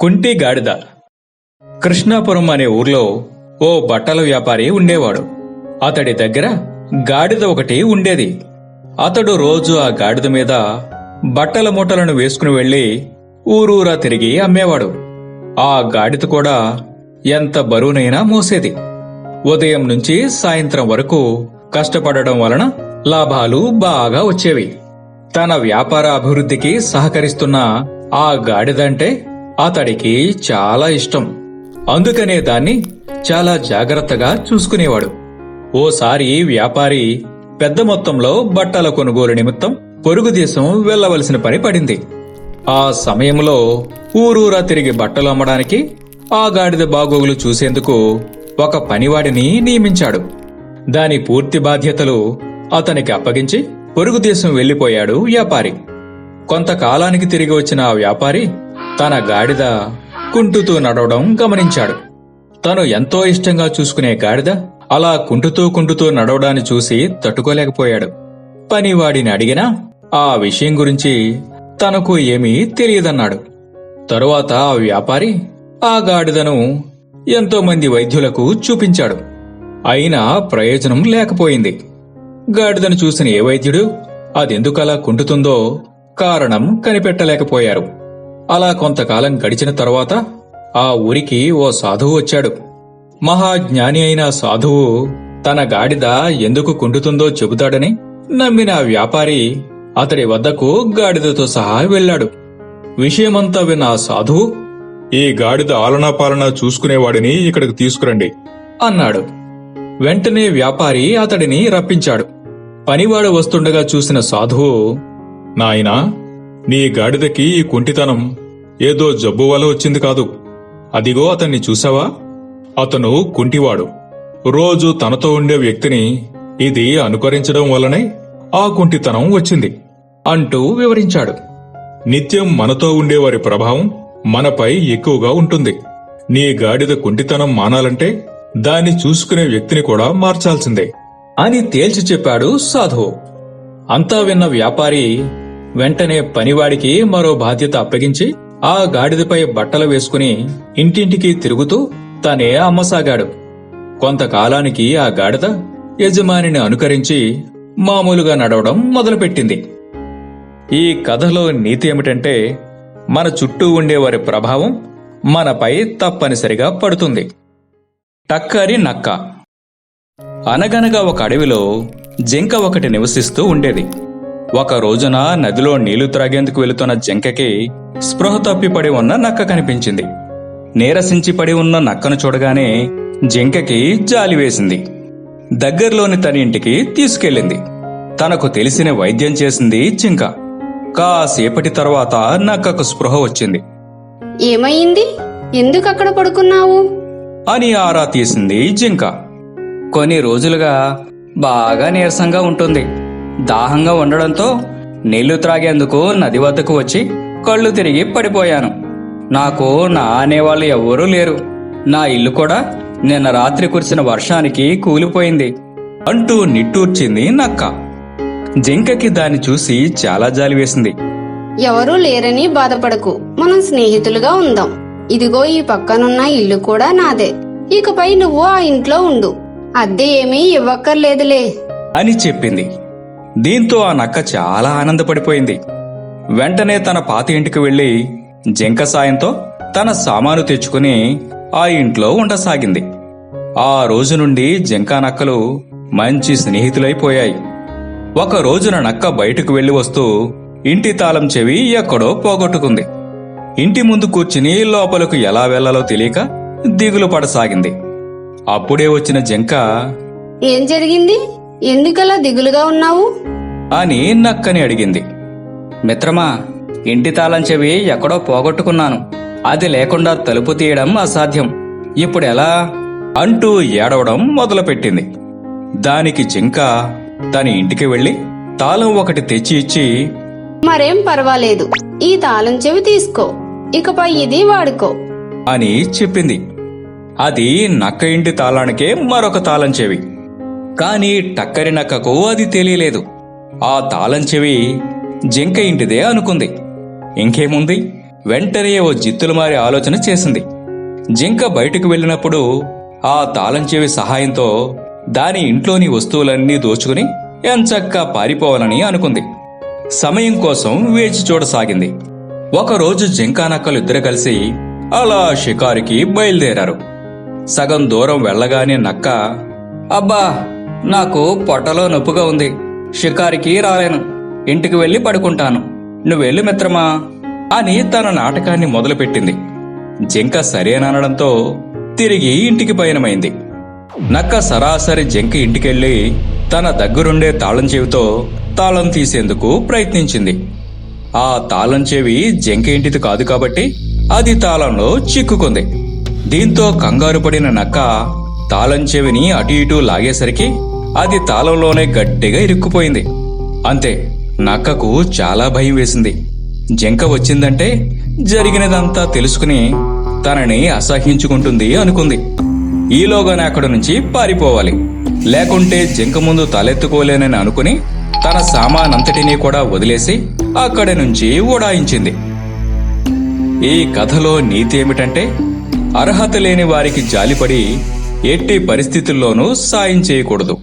కుంటి గాడిద. కృష్ణాపురం అనే ఊర్లో ఓ బట్టల వ్యాపారి ఉండేవాడు. అతడి దగ్గర గాడిద ఒకటి ఉండేది. అతడు రోజు ఆ గాడిద మీద బట్టల మూటలను వేసుకుని వెళ్ళి ఊరూరా తిరిగి అమ్మేవాడు. ఆ గాడిద కూడా ఎంత బరువునైనా మోసేది. ఉదయం నుంచి సాయంత్రం వరకు కష్టపడడం వలన లాభాలు బాగా వచ్చేవి. తన వ్యాపార అభివృద్ధికి సహకరిస్తున్న ఆ గాడిదంటే అతడికి చాలా ఇష్టం. అందుకనే దాన్ని చాలా జాగ్రత్తగా చూసుకునేవాడు. ఓసారి వ్యాపారి పెద్ద మొత్తంలో బట్టల కొనుగోలు నిమిత్తం పొరుగు దేశం వెళ్ళవలసిన పని పడింది. ఆ సమయంలో ఊరూరా తిరిగి బట్టలు అమ్మడానికి ఆ గాడిద బాగోగులు చూసేందుకు ఒక పనివాడిని నియమించాడు. దాని పూర్తి బాధ్యతలు అతనికి అప్పగించి పొరుగు దేశం వెళ్ళిపోయాడు వ్యాపారి. కొంతకాలానికి తిరిగి వచ్చిన ఆ వ్యాపారి తన గాడిద కుంటుతూ నడవడం గమనించాడు. తను ఎంతో ఇష్టంగా చూసుకునే గాడిద అలా కుంటుతూ కుంటుతూ నడవడాన్ని చూసి తట్టుకోలేకపోయాడు. పనివాడిని అడిగినా ఆ విషయం గురించి తనకు ఏమీ తెలియదన్నాడు. తరువాత ఆ వ్యాపారి ఆ గాడిదను ఎంతోమంది వైద్యులకు చూపించాడు. అయినా ప్రయోజనం లేకపోయింది. గాడిదను చూసిన ఏ వైద్యుడు అదెందుకలా కుంటుతుందో కారణం కనిపెట్టలేకపోయారు. అలా కొంతకాలం గడిచిన తర్వాత ఆ ఊరికి ఓ సాధువు వచ్చాడు. మహాజ్ఞాని అయిన సాధువు తన గాడిద ఎందుకు కుంటుతుందో చెబుతాడని నమ్మిన వ్యాపారి అతడి వద్దకు గాడిదతో సహా వెళ్ళాడు. విషయమంతా విన్న సాధువు ఈ గాడిద ఆలనా పాలన చూసుకునేవాడిని ఇక్కడికి తీసుకురండి అన్నాడు. వెంటనే వ్యాపారి అతడిని రప్పించాడు. పనివాడు వస్తుండగా చూసిన సాధువు నాయనా నీ గాడిదకి ఈ కుంటితనం ఏదో జబ్బు వల్ల వచ్చింది కాదు. అదిగో అతన్ని చూసావా అతను కుంటివాడు. రోజు తనతో ఉండే వ్యక్తిని ఇది అనుకరించడం వల్లనే ఆ కుంటితనం వచ్చింది అంటూ వివరించాడు. నిత్యం మనతో ఉండేవారి ప్రభావం మనపై ఎక్కువగా ఉంటుంది. నీ గాడిద కుంటితనం మానాలంటే దాన్ని చూసుకునే వ్యక్తిని కూడా మార్చాల్సిందే అని తేల్చి చెప్పాడు సాధువు. అంతా విన్న వ్యాపారి వెంటనే పనివాడికి మరో బాధ్యత అప్పగించి ఆ గాడిదపై బట్టలు వేసుకుని ఇంటింటికి తిరుగుతూ తనే అమ్మసాగాడు. కొంతకాలానికి ఆ గాడిద యజమానిని అనుకరించి మామూలుగా నడవడం మొదలుపెట్టింది. ఈ కథలో నీతి ఏమిటంటే మన చుట్టూ ఉండేవారి ప్రభావం మనపై తప్పనిసరిగా పడుతుంది. టక్కరి నక్క అనగనగా ఒక అడవిలో జింక ఒకటి నివసిస్తూ ఉండేది. ఒక రోజున నదిలో నీళ్ళు త్రాగేందుకు వెళుతున్న జింకకి స్పృహ తప్పిపడి ఉన్న నక్క కనిపించింది. నీరసించి పడి ఉన్న నక్కను చూడగానే జింకకి జాలి వేసింది. దగ్గరలోని తన ఇంటికి తీసుకెళ్ళింది. తనకు తెలిసిన వైద్యం చేసింది జింక. కాసేపటి తర్వాత నక్కకు స్పృహ వచ్చింది. ఏమైంది? ఎందుకు అక్కడ పడుకున్నావు? అని ఆరా తీసింది జింక. కొన్ని రోజులుగా బాగా నీరసంగా ఉంటుంది. దాహంగా ఉండడంతో నీళ్ళు త్రాగేందుకు నది వద్దకు వచ్చి కళ్ళు తిరిగి పడిపోయాను. నాకు నా అనేవాళ్ళు ఎవ్వరూ లేరు. నా ఇల్లు కూడా నిన్న రాత్రి కురిసిన వర్షానికి కూలిపోయింది అంటూ నిట్టూర్చింది నక్క. జింకకి దాన్ని చూసి చాలా జాలి వేసింది. ఎవరూ లేరని బాధపడకు. మనం స్నేహితులుగా ఉందాం. ఇదిగో ఈ పక్కనున్న ఇల్లు కూడా నాదే. ఇకపై నువ్వు ఆ ఇంట్లో ఉండు. అద్దె ఏమీ ఇవ్వక్కర్లేదులే. అని చెప్పింది. దీంతో ఆ నక్క చాలా ఆనందపడిపోయింది. వెంటనే తన పాత ఇంటికి వెళ్ళి జింక సాయంతో తన సామాను తెచ్చుకుని ఆ ఇంట్లో ఉండసాగింది. ఆ రోజు నుండి జింక నక్కలు మంచి స్నేహితులైపోయాయి. ఒక రోజున నక్క బయటకు వెళ్ళి వస్తూ ఇంటి తాళం చెవి ఎక్కడో పోగొట్టుకుంది. ఇంటి ముందు కూర్చుని లోపలకు ఎలా వెళ్ళాలో తెలియక దిగులు పడసాగింది. అప్పుడే వచ్చిన జింక ఏం జరిగింది? ఎందుకలా దిగులుగా ఉన్నావు? అని నక్కని అడిగింది. మిత్రమా ఇంటి తాళం చెవి ఎక్కడో పోగొట్టుకున్నాను. అది లేకుండా తలుపు తీయడం అసాధ్యం. ఇప్పుడు ఎలా? అంటూ ఏడవడం మొదలుపెట్టింది. దానికి జింక తన ఇంటికి వెళ్ళి తాళం ఒకటి తెచ్చి ఇచ్చి మరేం పర్వాలేదు ఈ తాళం చెవి తీసుకో ఇకపై ఇది వాడుకో. అని చెప్పింది. అది నక్క ఇంటి తాళానికే మరొక తాళం చెవి. కానీ టక్కరి నక్కకు అది తెలియలేదు. ఆ తాళం చెవి జింక ఇంటిదే అనుకుంది. ఇంకేముంది? వెంటనే ఓ జిత్తులు మారి ఆలోచన చేసింది. జింక బయటకు వెళ్ళినప్పుడు ఆ తాళం చెవి సహాయంతో దాని ఇంట్లోని వస్తువులన్నీ దోచుకుని ఎంచక్కా పారిపోవాలని అనుకుంది. సమయం కోసం వేచి చూడసాగింది. ఒకరోజు జింకానక్కలు ఇద్దరు కలిసి అలా షికారుకి బయలుదేరారు. సగం దూరం వెళ్ళగానే నక్క అబ్బా నాకు పొట్టలో నొప్పిగా ఉంది. షికారికి రాలేను. ఇంటికి వెళ్ళి పడుకుంటాను. నువ్వెళ్ళు మిత్రమా? అని తన నాటకాన్ని మొదలుపెట్టింది. జింక సరేననడంతో తిరిగి ఇంటికి పయనమైంది. నక్క సరాసరి జింక ఇంటికెళ్ళి తన దగ్గరుండే తాళం చెవితో తాళం తీసేందుకు ప్రయత్నించింది. ఆ తాళం చెవి జింక ఇంటిది కాదు కాబట్టి అది తాళంలో చిక్కుకుంది. దీంతో కంగారు పడిన నక్క తాళం చెవిని అటు ఇటు లాగేసరికి అది తాళంలోనే గట్టిగా ఇరుక్కుపోయింది. అంతే నక్కకు చాలా భయం వేసింది. జింక వచ్చిందంటే జరిగినదంతా తెలుసుకుని తనని అసహ్యించుకుంటుంది అనుకుంది. ఈలోగానే అక్కడి నుంచి పారిపోవాలి. లేకుంటే జింక ముందు తలెత్తుకోలేనని అనుకుని తన సామానంతటినీ కూడా వదిలేసి అక్కడి నుంచి ఉడాయించింది ఈ కథలో నీతి ఏమిటంటే అర్హత లేని వారికి జాలిపడి ఎట్టి పరిస్థితుల్లోనూ సాయం చేయకూడదు.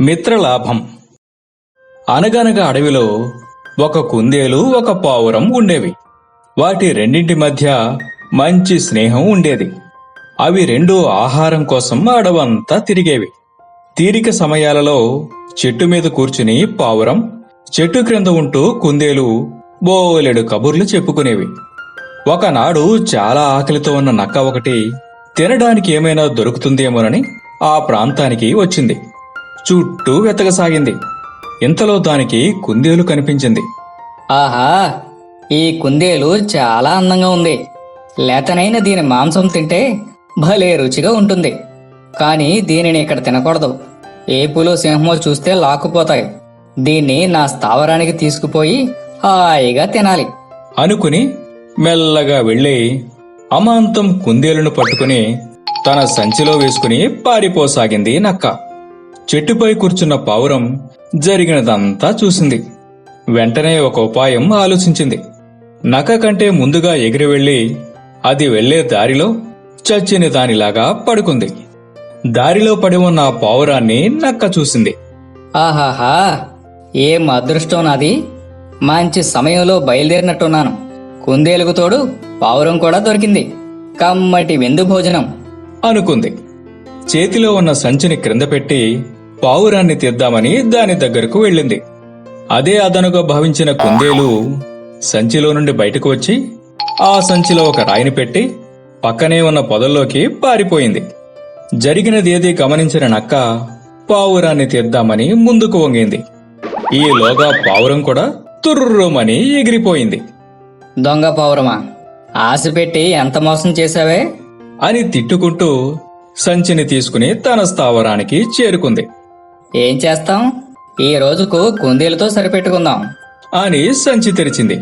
మిత్రలాభం. అనగనగా అడవిలో ఒక కుందేలు ఒక పావురం ఉండేవి. వాటి రెండింటి మధ్య మంచి స్నేహం ఉండేది. అవి రెండు ఆహారం కోసం అడవంతా తిరిగేవి. తీరిక సమయాలలో చెట్టు మీద కూర్చుని పావురం చెట్టు క్రింద ఉంటూ కుందేలు బోలెడు కబుర్లు చెప్పుకునేవి. ఒకనాడు చాలా ఆకలితో ఉన్న నక్క ఒకటి తినడానికి ఏమైనా దొరుకుతుందేమోనని ఆ ప్రాంతానికి వచ్చింది. చుట్టూ వెతకసాగింది. ఇంతలో దానికి కుందేలు కనిపించింది. ఆహా ఈ కుందేలు చాలా అందంగా ఉంది. లేతనైన దీని మాంసం తింటే భలే రుచిగా ఉంటుంది. కానీ దీనిని ఇక్కడ తినకూడదు. ఏపులో సింహమో చూస్తే లాక్కుపోతాయి. దీన్ని నా స్థావరానికి తీసుకుపోయి హాయిగా తినాలి. అనుకుని మెల్లగా వెళ్ళి అమాంతం కుందేలును పట్టుకుని తన సంచిలో వేసుకుని పారిపోసాగింది నక్క. చెట్టుపై కూర్చున్న పావురం జరిగినదంతా చూసింది. వెంటనే ఒక ఉపాయం ఆలోచించింది. నక్క కంటే ముందుగా ఎగిరి వెళ్ళి అది వెళ్ళే దారిలో చచ్చిన దానిలాగా పడుకుంది. దారిలో పడి ఉన్న ఆ పావురాన్ని నక్క చూసింది. ఆహాహా ఏం అదృష్టం నాది? మంచి సమయంలో బయలుదేరినట్టున్నాను. కుందేలుకు తోడు పావురం కూడా దొరికింది. కమ్మటి విందు భోజనం. అనుకుంది. చేతిలో ఉన్న సంచిని క్రింద పెట్టి పావురాన్ని తీద్దామని దాని దగ్గరకు వెళ్ళింది. అదే అదనుగా భావించిన కుందేలు సంచిలో నుండి బయటకు వచ్చి ఆ సంచిలో ఒక రాయిని పెట్టి పక్కనే ఉన్న పొదల్లోకి పారిపోయింది. జరిగినదేదీ గమనించిన నక్క పావురాన్ని తీద్దామని ముందుకు వంగింది. ఈలోగా పావురం కూడా తుర్రుమని ఎగిరిపోయింది. దొంగ పావురమా ఆశ పెట్టి ఎంత మోసం చేశావే? అని తిట్టుకుంటూ సంచిని తీసుకుని తన స్థావరానికి చేరుకుంది. ఏం చేస్తాం? ఈ రోజుకు కుందేలుతో సరిపెట్టుకుందాం. అని సంచి తెరిచింది.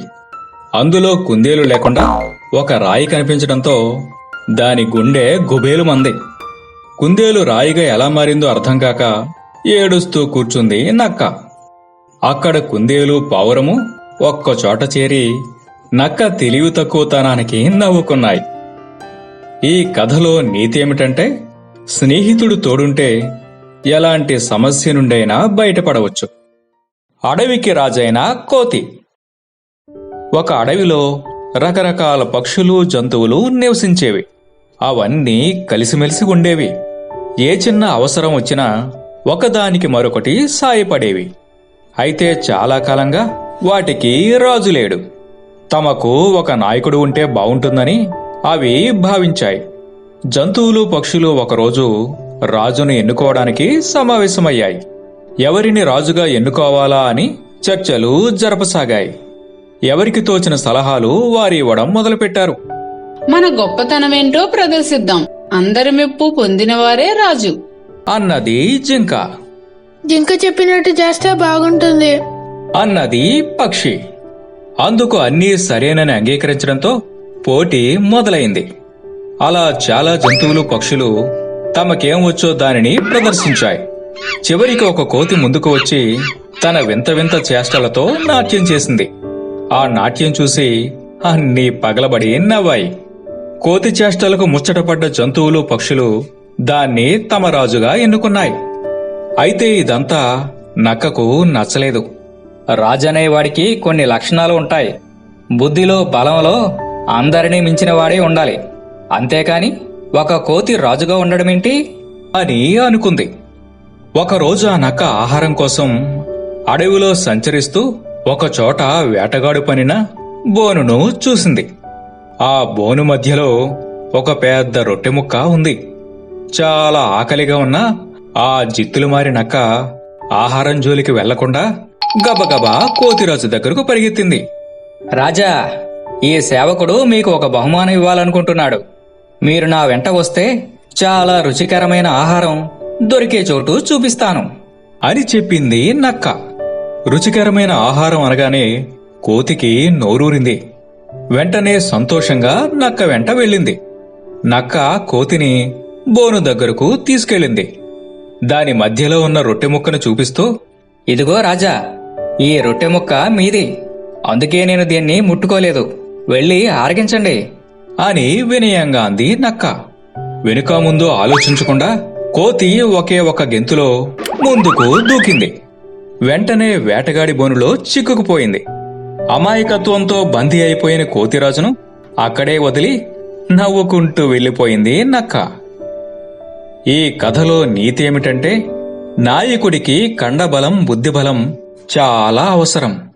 అందులో కుందేలు లేకుండా ఒక రాయి కనిపించడంతో దాని గుండె గుబేలు మంది కుందేలు రాయిగా ఎలా మారిందో అర్థం కాక ఏడుస్తూ కూర్చుంది నక్క. అక్కడ కుందేలు పావురము ఒక్కచోట చేరి నక్క తెలివి తక్కువతనానికి నవ్వుకున్నాయి. ఈ కథలో నీతి ఏమిటంటే స్నేహితుడు తోడుంటే ఎలాంటి సమస్య నుండైనా బయటపడవచ్చు. అడవికి రాజైన కోతి. ఒక అడవిలో రకరకాల పక్షులు జంతువులు నివసించేవి. అవన్నీ కలిసిమెలిసి ఉండేవి. ఏ చిన్న అవసరం వచ్చినా ఒకదానికి మరొకటి సాయపడేవి. అయితే చాలా కాలంగా వాటికి రాజు లేడు. తమకు ఒక నాయకుడు ఉంటే బావుంటుందని అవి భావించాయి. జంతువులు పక్షులు ఒకరోజు రాజును ఎన్నుకోవడానికి సమావేశమయ్యాయి. ఎవరిని రాజుగా ఎన్నుకోవాలా అని చర్చలు జరపసాగాయి. ఎవరికి తోచిన సలహాలు వారి ఇవ్వడం మొదలుపెట్టారు. మన గొప్పతనమేంటో ప్రదర్శిద్దాం. అందరి మెప్పు పొందినవారే రాజు. అన్నది జింక. జింక చెప్పినట్టు చేస్తే బాగుంటుంది. అన్నది పక్షి. అందుకు అన్నీ సరేనని అంగీకరించడంతో పోటీ మొదలైంది. అలా చాలా జంతువులు పక్షులు తమకేం వచ్చో దానిని ప్రదర్శించాయి. చివరికి ఒక కోతి ముందుకు వచ్చి తన వింత వింత చేష్టలతో నాట్యం చేసింది. ఆ నాట్యం చూసి అన్నీ పగలబడి నవ్వాయి. కోతి చేష్టలకు ముచ్చటపడ్డ జంతువులు పక్షులు దాన్ని తమ రాజుగా ఎన్నుకున్నాయి. అయితే ఇదంతా నక్కకు నచ్చలేదు. రాజనేవాడికి కొన్ని లక్షణాలు ఉంటాయి. బుద్ధిలో బలంలో అందరినీ మించిన వాడే ఉండాలి. అంతేకాని ఒక కోతి రాజుగా ఉండడమేంటి అని అనుకుంది. ఒకరోజు ఆ నక్క ఆహారం కోసం అడవిలో సంచరిస్తూ ఒకచోట వేటగాడు పనిన బోనును చూసింది. ఆ బోను మధ్యలో ఒక పెద్ద రొట్టె ముక్క ఉంది. చాలా ఆకలిగా ఉన్న ఆ జిత్తులు మారి నక్క ఆహారం జోలికి వెళ్ళకుండా గబగబా కోతిరాజు దగ్గరకు పరిగెత్తింది. రాజా ఈ సేవకుడు మీకు ఒక బహుమానం ఇవ్వాలనుకుంటున్నాడు. మీరు నా వెంట వస్తే చాలా రుచికరమైన ఆహారం దొరికే చోటు చూపిస్తాను. అని చెప్పింది నక్క. రుచికరమైన ఆహారం అనగానే కోతికి నోరూరింది. వెంటనే సంతోషంగా నక్క వెంట వెళ్ళింది. నక్క కోతిని బోను దగ్గరకు తీసుకెళ్ళింది. దాని మధ్యలో ఉన్న రొట్టె ముక్కను చూపిస్తూ ఇదిగో రాజా ఈ రొట్టె ముక్క మీది. అందుకే నేను దీన్ని ముట్టుకోలేదు. వెళ్ళి ఆరగించండి. అని వినయంగా అంది నక్క. వెనుక ముందు ఆలోచించకుండా కోతి ఒకే ఒక గెంతులో ముందుకు దూకింది. వెంటనే వేటగాడి బోనులో చిక్కుకుపోయింది. అమాయకత్వంతో బందీ అయిపోయిన కోతిరాజును అక్కడే వదిలి నవ్వుకుంటూ వెళ్ళిపోయింది నక్క. ఈ కథలో నీతి ఏమిటంటే నాయకుడికి కండబలం బుద్ధిబలం చాలా అవసరం.